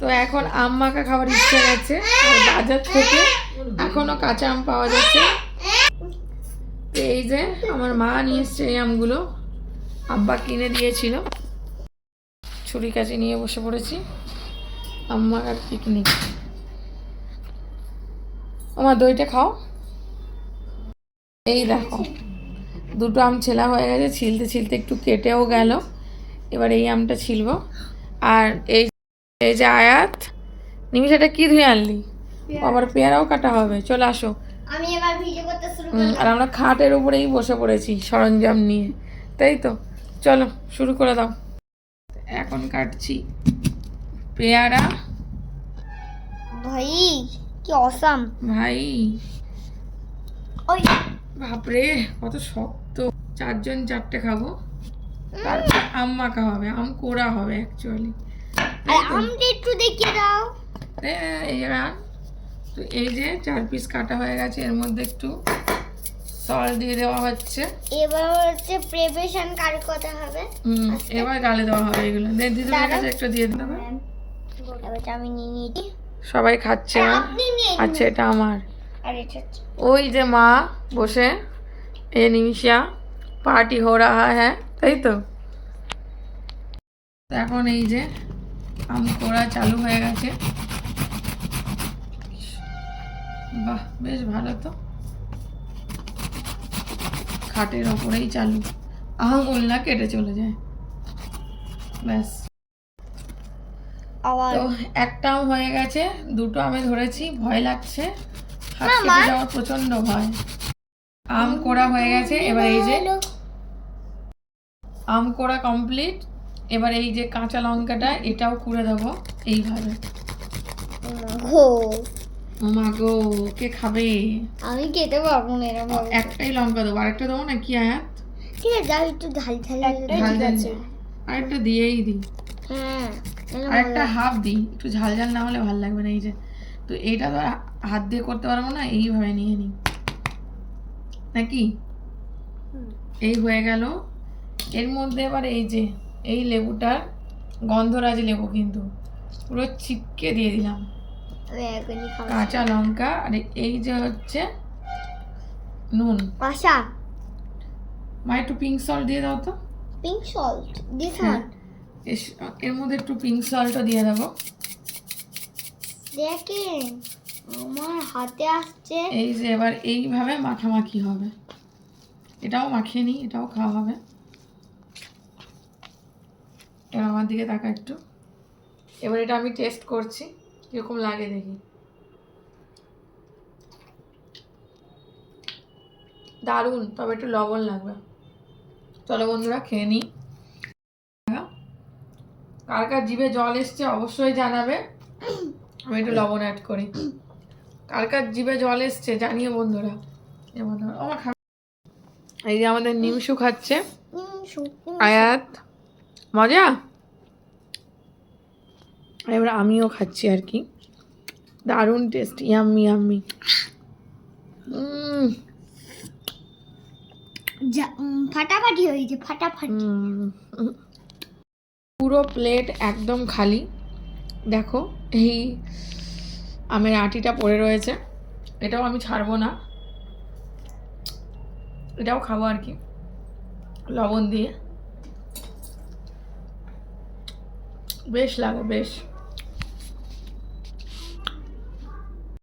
তো এখন আম মাখা খাবার ইচ্ছে গেছে, আর বাজার থেকে এখনও কাঁচা আম পাওয়া যাচ্ছে। তো এই যে আমার মা নিয়ে এসছে এই আমগুলো, আব্বা কিনে দিয়েছিল। ছুরি কাছে নিয়ে বসে পড়েছি আম মাখার পিকনিক আমার দইটা খাও। এই দেখো, দুটো আম ছেলা হয়ে গেছে, ছিলতে ছিলতে একটু কেটেও গেল। এবার এই আমটা ছিলব। আর এই এই যে আয়াত নিমিষাটা কি ধুয়ে আনলি? আবার পেয়ারাও কাটা হবে চলে আসো। আমি এবার ভিডিও করতে শুরু হুম, আর আমরা খাটের উপরেই বসে পড়েছি সরঞ্জাম নিয়ে। তাই তো? চলো শুরু করে দাও। এখন কাটছি পেয়ারা। ভাই কি অসাম। ভাই। ওই। বাপরে কত শক্ত। চারজন চারটে খাব। তারপর আম মাখা হবে আম কোড়া হবে অ্যাকচুয়ালি আমটা একটু দেখিয়ে দাও। এবার তো এই যে চার পিস কাটা হয়ে গেছে এর মধ্যে একটু সল্ট দিয়ে দেওয়া হচ্ছে। এবার হচ্ছে প্রিপারেশন কার কথা হবে? হুম এবার গালে দেওয়া হবে এগুলো। দে দিদিমার কাছে একটু দিয়ে দেবে এবার আমি নিয়ে নিয়েছি। সবাই খাচ্ছে না। আচ্ছা এটা আমার। আর ওই যে মা বসে এ নিমিষা পার্টি হো রাহা হ্যাঁ তাই তো এখন এই যে আম কোড়া চালু হয়ে গেছে। বাহ বেশ ভালো তো। খাটের ওপরেই চালু। আঙুল না কেটে চলে যায়। ব্যাস। তো একটা হয়ে গেছে দুটো আমি ধরেছি ভয় লাগছে। হাত কেটে যাওয়ার প্রচণ্ড ভয়। আম কোড়া হয়ে গেছে এবার এই যে আম কোড়া কমপ্লিট এবার এই যে কাঁচা লঙ্কাটা এটাও কুড়ে দেবো এইভাবে। মা গো কে খাবে? আমি খেতে পারব না এরকম? একটাই লঙ্কা দেবো আরেকটা দেবো না কি আয়াত? ঠিক আছে যাও একটু ঝাল ঝাল ঝাল ঝাল আরেকটা দিয়েই দিই। হ্যাঁ আরেকটা হাফ দিই একটু ঝাল ঝাল না হলে ভালো লাগবে না এই যে। তো এইটা তো হাত দিয়ে করতে পারব না এইভাবে নিয়ে নিই। নাকি? এই হয়ে গেল। এর মধ্যে এবার এই যে এই লেবুটার গন্ধরাজ লেবু কিন্তু। পুরো চিপকে দিয়ে দিলাম। কাঁচা লঙ্কা আর এই যে হচ্ছে নুন। আশা মা একটু পিঙ্ক সল্ট দিয়ে দাও তো। পিঙ্ক সল্ট দিস হ্যাঁ। ওয়ানের মধ্যে একটু পিঙ্ক সল্টও দিয়ে দেবো। দেখেন আমার হাতে আসছে। এই যে এবার এইভাবে মাখামাখি হবে। এটাও মাখিয়ে নিই এটাও খাওয়া হবে এবার আমার দিকে তাকা একটু। এবার এটা আমি টেস্ট করছি কীরকম লাগে দেখি। দারুণ তবে একটু লবণ লাগবে। চলো বন্ধুরা খেয়ে নিই। কার কার জিভে জল এসছে অবশ্যই জানাবে। আমি একটু লবণ অ্যাড করি। কার কার জিভে জল এসছে জানিয়ে বন্ধুরা। আমার এই যে আমাদের নিমশু খাচ্ছে। আয়াত মজা? এবার আমিও খাচ্ছি আর কি। দারুণ টেস্ট ইয়াম্মি ইয়াম্মি যা- ফাটাফাটি হয়েছে ফাটাফাটি। পুরো প্লেট একদম খালি। দেখো এই আমের আটিটা পড়ে রয়েছে। এটাও আমি ছাড়বো না। এটাও খাব আর কি। লবণ দিয়ে। বেশ লাগে বেশ।